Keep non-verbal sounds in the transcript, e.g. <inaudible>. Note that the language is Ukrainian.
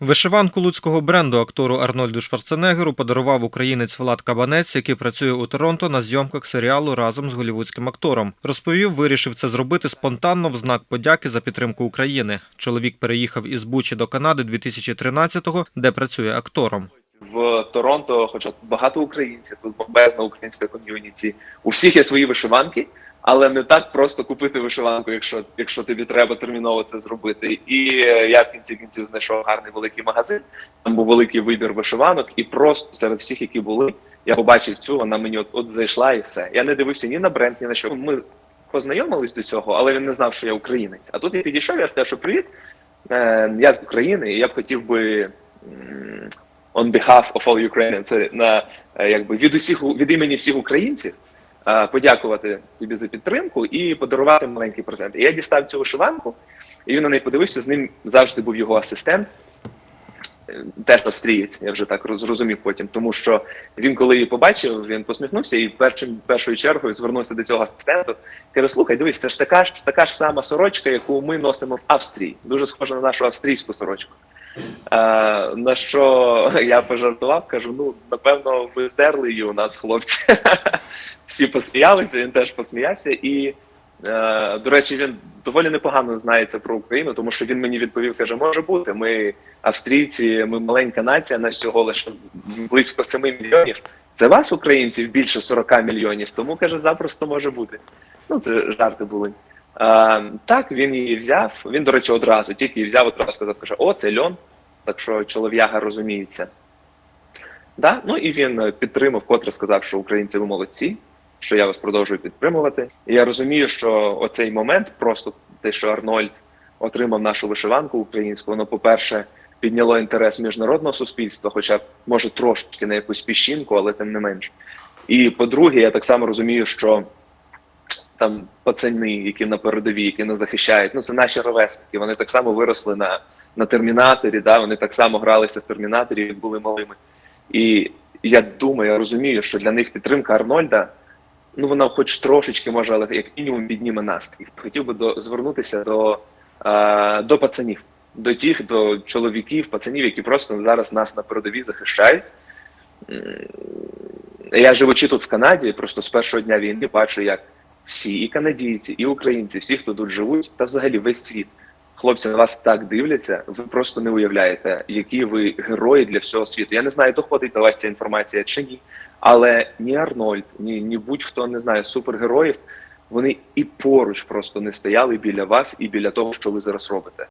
Вишиванку луцького бренду актору Арнольду Шварценеггеру подарував українець Влад Кабанець, який працює у Торонто на зйомках серіалу разом з голівудським актором. Розповів, вирішив це зробити спонтанно в знак подяки за підтримку України. Чоловік переїхав із Бучі до Канади 2013-го, де працює актором. в Торонто, хоча багато українців, тут бомбезна українська ком'юніті. У всіх є свої вишиванки, але не так просто купити вишиванку, якщо якщо тобі треба терміново це зробити. І е, я в кінці кінців знайшов гарний великий магазин. Там був великий вибір вишиванок, і просто серед всіх, які були, я побачив цю. Вона мені от, от зайшла, і все. Я не дивився ні на бренд, ні на що. Ми познайомились до цього, але він не знав, що я українець. А тут я підійшов, я сказав, що привіт. Е, я з України, і я б хотів би. on behalf of all Ukrainians, це на е, якби від усіх від імені всіх українців подякувати тобі за підтримку і подарувати маленький презент. І я дістав цю вишиванку, і він на неї подивився. З ним завжди був його асистент. е, Теж австрієць, я вже так роз- зрозумів потім, тому що він, коли її побачив, він посміхнувся і першим першою чергою звернувся до цього асистенту. Каже: слухай, дивись, це ж така ж така ж сама сорочка, яку ми носимо в Австрії. Дуже схожа на нашу австрійську сорочку. Е, на що я пожартував, кажу: ну напевно, ви здерли її у нас, хлопці. <laughs> Всі посміялися, він теж посміявся. І, е, до речі, він доволі непогано знається про Україну, тому що він мені відповів: каже: може бути, ми австрійці, ми маленька нація, нас всього лише близько 7 мільйонів. Це вас, українців, більше 40 мільйонів, тому каже, запросто може бути. Ну, це жарти були. А, так, він її взяв. Він, до речі, одразу тільки її взяв, одразу сказав, каже, о, це льон. Так що чолов'яга розуміється. Да? Ну і він е, підтримав, котре сказав, що українці ви молодці, що я вас продовжую підтримувати. І я розумію, що оцей момент, просто те, що Арнольд отримав нашу вишиванку українську, воно, по-перше, підняло інтерес міжнародного суспільства, хоча може трошки на якусь піщинку, але тим не менш. І по-друге, я так само розумію, що там пацани, які на передовій, які нас захищають, ну це наші ровесники. Вони так само виросли на, на термінаторі, да, вони так само гралися в термінаторі, як були малими. І я думаю, я розумію, що для них підтримка Арнольда, ну вона хоч трошечки може, але як мінімум підніме настрій. Хотів би до, звернутися до, а, до пацанів, до тих, до чоловіків, пацанів, які просто зараз нас на передовій захищають. Я живучи тут в Канаді, просто з першого дня війни бачу, як всі, і канадійці, і українці, всі, хто тут живуть, та взагалі весь світ. Хлопці на вас так дивляться, ви просто не уявляєте, які ви герої для всього світу. Я не знаю, доходить до вас ця інформація чи ні. Але ні Арнольд, ні, ні будь-хто не знає супергероїв, вони і поруч просто не стояли біля вас і біля того, що ви зараз робите.